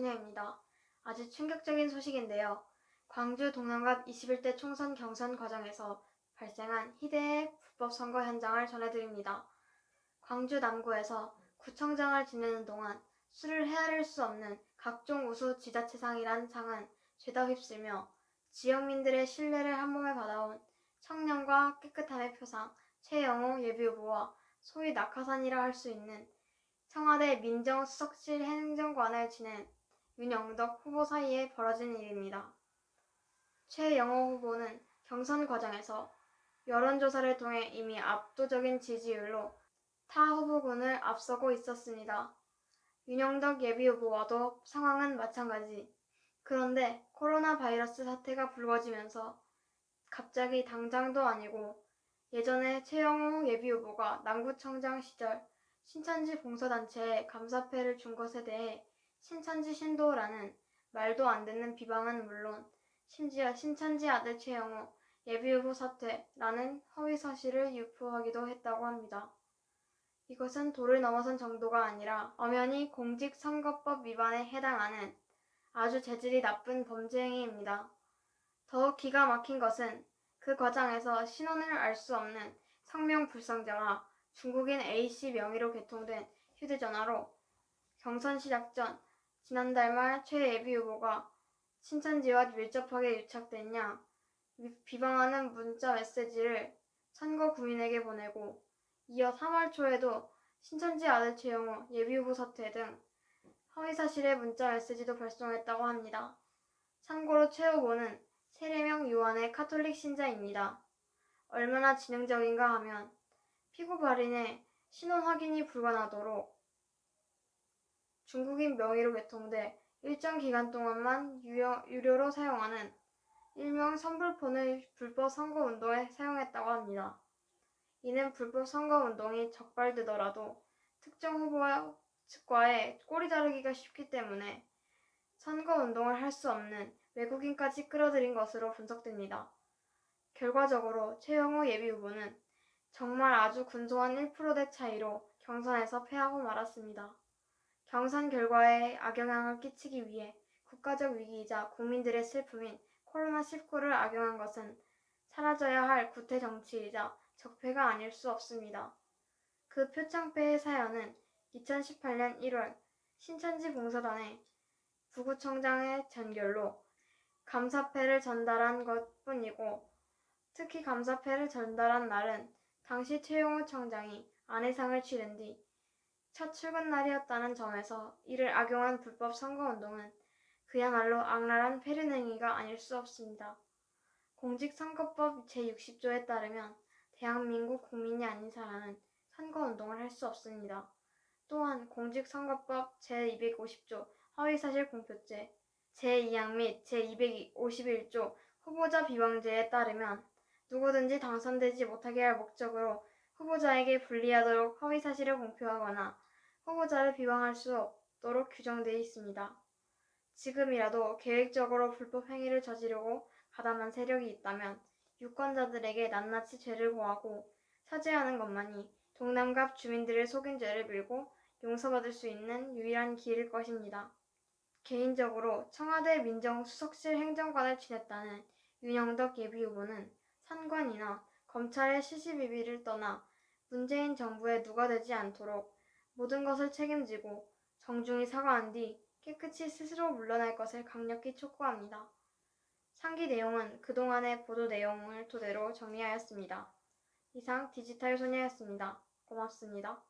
내용입니다. 아주 충격적인 소식인데요. 광주 동남갑 21대 총선 경선 과정에서 발생한 희대의 불법 선거 현장을 전해드립니다. 광주 남구에서 구청장을 지내는 동안 술을 헤아릴 수 없는 각종 우수 지자체상이란 상은 죄다 휩쓸며 지역민들의 신뢰를 한몸에 받아온 청년과 깨끗함의 표상 최영호 예비후보와 소위 낙하산이라 할 수 있는 청와대 민정수석실 행정관을 지낸 윤영덕 후보 사이에 벌어진 일입니다. 최영호 후보는 경선 과정에서 여론조사를 통해 이미 압도적인 지지율로 타 후보군을 앞서고 있었습니다. 윤영덕 예비후보와도 상황은 마찬가지. 그런데 코로나 바이러스 사태가 불거지면서 갑자기 당장도 아니고 예전에 최영호 예비후보가 남구청장 시절 신천지 봉사단체에 감사패를 준 것에 대해 신천지 신도라는 말도 안 되는 비방은 물론 심지어 신천지 아들 최영호 예비후보 사퇴라는 허위 사실을 유포하기도 했다고 합니다. 이것은 도를 넘어선 정도가 아니라 엄연히 공직선거법 위반에 해당하는 아주 재질이 나쁜 범죄 행위입니다. 더욱 기가 막힌 것은 그 과정에서 신원을 알 수 없는 성명불상자가 중국인 A씨 명의로 개통된 휴대전화로 경선 시작 전 지난달 말 최 예비 후보가 신천지와 밀접하게 유착됐냐 비방하는 문자 메시지를 선거 구민에게 보내고 이어 3월 초에도 신천지 아들 최영호 예비후보 사퇴 등 허위사실의 문자 메시지도 발송했다고 합니다. 참고로 최 후보는 세례명 요한의 카톨릭 신자입니다. 얼마나 지능적인가 하면 피고 발인의 신원 확인이 불가능하도록 중국인 명의로 개통돼 일정 기간 동안만 유료, 유료로 사용하는 일명 선불폰을 불법 선거운동에 사용했다고 합니다. 이는 불법 선거운동이 적발되더라도 특정 후보 측과의 꼬리 자르기가 쉽기 때문에 선거운동을 할 수 없는 외국인까지 끌어들인 것으로 분석됩니다. 결과적으로 최영호 예비후보는 정말 아주 근소한 1%대 차이로 경선에서 패하고 말았습니다. 경선 결과에 악영향을 끼치기 위해 국가적 위기이자 국민들의 슬픔인 코로나19를 악용한 것은 사라져야 할 구태 정치이자 적폐가 아닐 수 없습니다. 그 표창패의 사연은 2018년 1월 신천지 봉사단의 부구청장의 전결로 감사패를 전달한 것 뿐이고 특히 감사패를 전달한 날은 당시 최용호 청장이 아내상을 치른 뒤 첫 출근 날이었다는 점에서 이를 악용한 불법 선거운동은 그야말로 악랄한 패륜 행위가 아닐 수 없습니다. 공직선거법 제60조에 따르면 대한민국 국민이 아닌 사람은 선거운동을 할 수 없습니다. 또한 공직선거법 제250조 허위사실 공표죄, 제2항 및 제251조 후보자 비방죄에 따르면 누구든지 당선되지 못하게 할 목적으로 후보자에게 불리하도록 허위 사실을 공표하거나 후보자를 비방할 수 없도록 규정되어 있습니다. 지금이라도 계획적으로 불법 행위를 저지르고 가담한 세력이 있다면 유권자들에게 낱낱이 죄를 고하고 사죄하는 것만이 동남갑 주민들을 속인 죄를 빌고 용서받을 수 있는 유일한 길일 것입니다. 개인적으로 청와대 민정수석실 행정관을 지냈다는 윤영덕 예비후보는 산관이나 검찰의 시시비비를 떠나 문재인 정부의 누가 되지 않도록 모든 것을 책임지고 정중히 사과한 뒤 깨끗이 스스로 물러날 것을 강력히 촉구합니다. 상기 내용은 그동안의 보도 내용을 토대로 정리하였습니다. 이상 디지털 소녀였습니다. 고맙습니다.